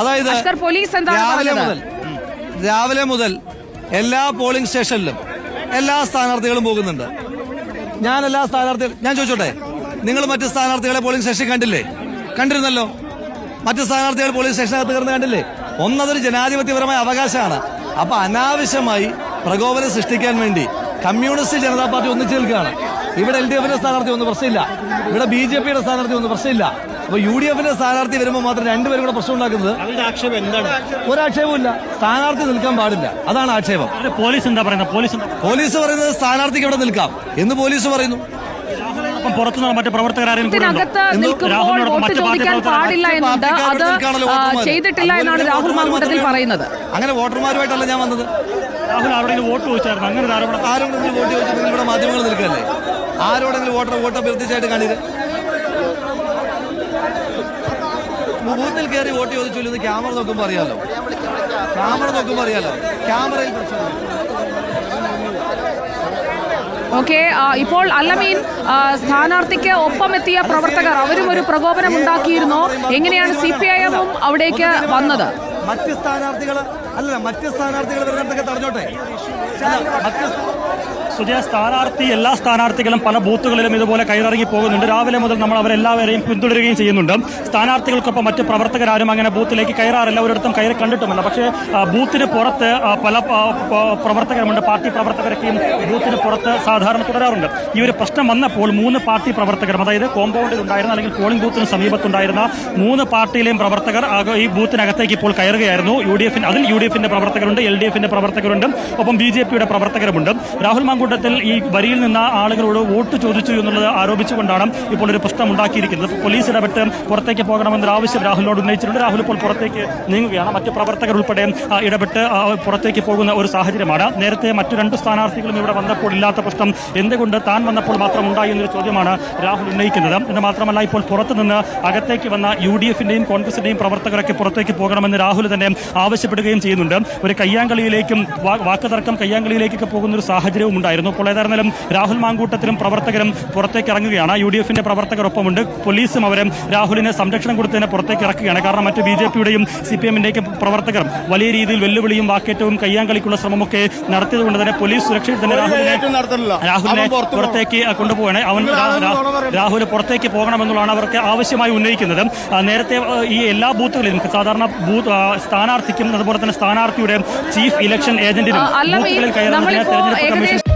അതായത് രാവിലെ മുതൽ. രാവിലെ മുതൽ എല്ലാ പോളിംഗ് സ്റ്റേഷനിലും എല്ലാ സ്ഥാനാർത്ഥികളും പോകുന്നുണ്ട്. ഞാൻ എല്ലാ സ്ഥാനാർത്ഥികളും ഞാൻ ചോദിച്ചോട്ടെ? നിങ്ങൾ മറ്റ് സ്ഥാനാർത്ഥികളെ പോളിംഗ് സ്റ്റേഷൻ കണ്ടില്ലേ? കണ്ടിരുന്നല്ലോ? മറ്റ് സ്ഥാനാർത്ഥികൾ പോളിംഗ് സ്റ്റേഷനകത്ത് കയറുന്ന കണ്ടില്ലേ? ഒന്നതൊരു ജനാധിപത്യപരമായ അവകാശമാണ്. അപ്പൊ അനാവശ്യമായി പ്രകോപനം സൃഷ്ടിക്കാൻ വേണ്ടി കമ്മ്യൂണിസ്റ്റ് ജനതാ പാർട്ടി ഒന്നിച്ചു നിൽക്കുകയാണ്. ഇവിടെ എൽ ഡി എഫിന്റെ സ്ഥാനാർത്ഥി ഒന്നും പ്രശ്നമില്ല. ഇവിടെ ബി ജെ പിയുടെ സ്ഥാനാർത്ഥി ഒന്നും പ്രശ്നമില്ല. അപ്പൊ യു ഡി എഫിന്റെ സ്ഥാനാർത്ഥി വരുമ്പോൾ മാത്രം രണ്ടുപേരും കൂടെ പ്രശ്നം ഉണ്ടാക്കുന്നത്? ആക്ഷേപം എന്താണ്? ഒരാക്ഷേപവും സ്ഥാനാർത്ഥി നിൽക്കാൻ പാടില്ല. അതാണ് ആക്ഷേപം. പോലീസ് എന്താ പറയുന്നത്? പോലീസ് പോലീസ് പറയുന്നത് സ്ഥാനാർത്ഥിക്ക് ഇവിടെ നിൽക്കാം? എന്ന് പോലീസ് പറയുന്നു. പുറത്തുനിന്ന് മറ്റു പ്രവർത്തകരാരും. ചെയ്തിട്ടില്ല എന്നാണ് രാഹുൽ വോട്ടുമാര് മാങ്കൂട്ടത്തിൽ പറയുന്നത്. അങ്ങനെ വോട്ടർമാരുമായിട്ടല്ല ഞാൻ വന്നത്. രാഹുൽ ആരുടെയും വോട്ട് ചോദിച്ചായിരുന്നു? അങ്ങനെ ആരോടെങ്കിലും വോട്ട് ചോദിച്ചിട്ട് ഇവിടെ മാധ്യമങ്ങൾ നിൽക്കല്ലേ? ആരോടെങ്കിലും വോട്ടർ വോട്ട് അഭ്യർത്ഥിച്ചായിട്ട് കാണിത് ബൂത്തിൽ കയറി വോട്ട് ചോദിച്ചു ഇത് ക്യാമറ നോക്കുമ്പോൾ അറിയാലോ. ക്യാമറ നോക്കുമ്പോൾ അറിയാലോ. ക്യാമറയിൽ ഓക്കെ ഇപ്പോൾ അല്ലമീൻ സ്ഥാനാർത്ഥിക്ക് ഒപ്പമെത്തിയ പ്രവർത്തകർ അവരും ഒരു പ്രകോപനം ഉണ്ടാക്കിയിരുന്നോ. എങ്ങനെയാണ് സി പി ഐ എമ്മും അവിടേക്ക് വന്നത്? മറ്റ് സ്ഥാനാർത്ഥികൾ അല്ല മറ്റ് സ്ഥാനാർത്ഥികൾ വരുന്നിടത്തൊക്കെ തടഞ്ഞോട്ടെ. മറ്റ് സുജയ സ്ഥാനാർത്ഥി എല്ലാ സ്ഥാനാർത്ഥികളും പല ബൂത്തുകളിലും ഇതുപോലെ കയറിറങ്ങി പോകുന്നുണ്ട്. രാവിലെ മുതൽ നമ്മൾ അവരെല്ലാവരെയും പിന്തുടരുകയും ചെയ്യുന്നുണ്ട്. സ്ഥാനാർത്ഥികൾക്കൊപ്പം മറ്റ് പ്രവർത്തകരാരും അങ്ങനെ ബൂത്തിലേക്ക് കയറാറില്ല. ഒരിടത്തും കയറി കണ്ടിട്ടുമില്ല. പക്ഷേ ബൂത്തിന് പുറത്ത് പല പ്രവർത്തകരുമുണ്ട്. പാർട്ടി പ്രവർത്തകരൊക്കെയും ബൂത്തിന് പുറത്ത് സാധാരണ തുടരാറുണ്ട്. ഈ ഒരു പ്രശ്നം വന്നപ്പോൾ മൂന്ന് പാർട്ടി പ്രവർത്തകരും അതായത് കോമ്പൗണ്ടിൽ ഉണ്ടായിരുന്ന അല്ലെങ്കിൽ പോളിംഗ് ബൂത്തിന് സമീപത്തുണ്ടായിരുന്ന മൂന്ന് പാർട്ടിയിലെയും പ്രവർത്തകർ ഈ ബൂത്തിനകത്തേക്ക് ഇപ്പോൾ കയറുകയായിരുന്നു. യു ഡി എഫിന് അതിൽ യു ഡി എഫിന്റെ പ്രവർത്തകരുണ്ട് എൽ ഡി എഫിന്റെ പ്രവർത്തകരുണ്ട് ഒപ്പം ബി ജെ പിയുടെ പ്രവർത്തകരുമുണ്ട്. രാഹുൽ മാങ്കൂട്ടത്തിൽ ഈ വരിയിൽ നിന്ന് ആളുകളോട് വോട്ട് ചോദിച്ചു എന്നുള്ളത് ആരോപിച്ചുകൊണ്ടാണ് ഇപ്പോൾ ഒരു പ്രശ്നം ഉണ്ടാക്കിയിരിക്കുന്നത്. പോലീസ് ഇടപെട്ട് പുറത്തേക്ക് പോകണമെന്നൊരു ആവശ്യം രാഹുലിനോട് ഉന്നയിച്ചിട്ടുണ്ട്. രാഹുൽ ഇപ്പോൾ പുറത്തേക്ക് നീങ്ങുകയാണ്. മറ്റ് പ്രവർത്തകർ ഉൾപ്പെടെ ഇടപെട്ട് പുറത്തേക്ക് പോകുന്ന ഒരു സാഹചര്യമാണ്. നേരത്തെ മറ്റു രണ്ട് സ്ഥാനാർത്ഥികളും ഇവിടെ വന്നപ്പോൾ ഇല്ലാത്ത പ്രശ്നം എന്തുകൊണ്ട് താൻ വന്നപ്പോൾ മാത്രം ഉണ്ടായി എന്നൊരു ചോദ്യമാണ് രാഹുൽ ഉന്നയിക്കുന്നത്. എന്ന് മാത്രമല്ല ഇപ്പോൾ പുറത്തുനിന്ന് അകത്തേക്ക് വന്ന യു ഡി എഫിന്റെയും കോൺഗ്രസിന്റെയും പ്രവർത്തകരൊക്കെ പുറത്തേക്ക് പോകണമെന്ന് രാഹുൽ തന്നെ ആവശ്യപ്പെടുകയും ചെയ്യുന്നുണ്ട്. ഒരു കയ്യാങ്കളിയിലേക്കും വാക്കുതർക്കം കയ്യാങ്കളിയിലേക്കൊക്കെ പോകുന്ന ഒരു സാഹചര്യവും ഉണ്ടായിരുന്നു അപ്പോൾ ഏതായിരുന്നാലും രാഹുൽ മാങ്കൂട്ടത്തിലും പ്രവർത്തകരും പുറത്തേക്ക് ഇറങ്ങുകയാണ്. യു ഡി എഫിന്റെ പ്രവർത്തകരൊപ്പമുണ്ട്. പോലീസും അവരെ രാഹുലിനെ സംരക്ഷണം കൊടുത്തതിനെ പുറത്തേക്ക് ഇറക്കുകയാണ്. കാരണം മറ്റ് ബി ജെ പിയുടെയും സി പി എമ്മിന്റെയും പ്രവർത്തകർ വലിയ രീതിയിൽ വെല്ലുവിളിയും വാക്കേറ്റവും കയ്യാങ്കളിക്കുള്ള ശ്രമമൊക്കെ നടത്തിയതുകൊണ്ട് തന്നെ പോലീസ് സുരക്ഷയിൽ തന്നെ രാഹുലിനെ രാഹുലിനെ പുറത്തേക്ക് കൊണ്ടുപോകണേ. അവൻ രാഹുൽ പുറത്തേക്ക് പോകണമെന്നുള്ളതാണ് അവർക്ക് ആവശ്യമായി ഉന്നയിക്കുന്നത്. നേരത്തെ ഈ എല്ലാ ബൂത്തുകളിലും സാധാരണ ബൂത്ത് സ്ഥാനാർത്ഥിക്കും അതുപോലെ തന്നെ സ്ഥാനാർത്ഥിയുടെ ചീഫ് ഇലക്ഷൻ ഏജന്റിനും ബൂത്തുകളിൽ കയറുന്നതിന് തെരഞ്ഞെടുപ്പ് കമ്മീഷൻ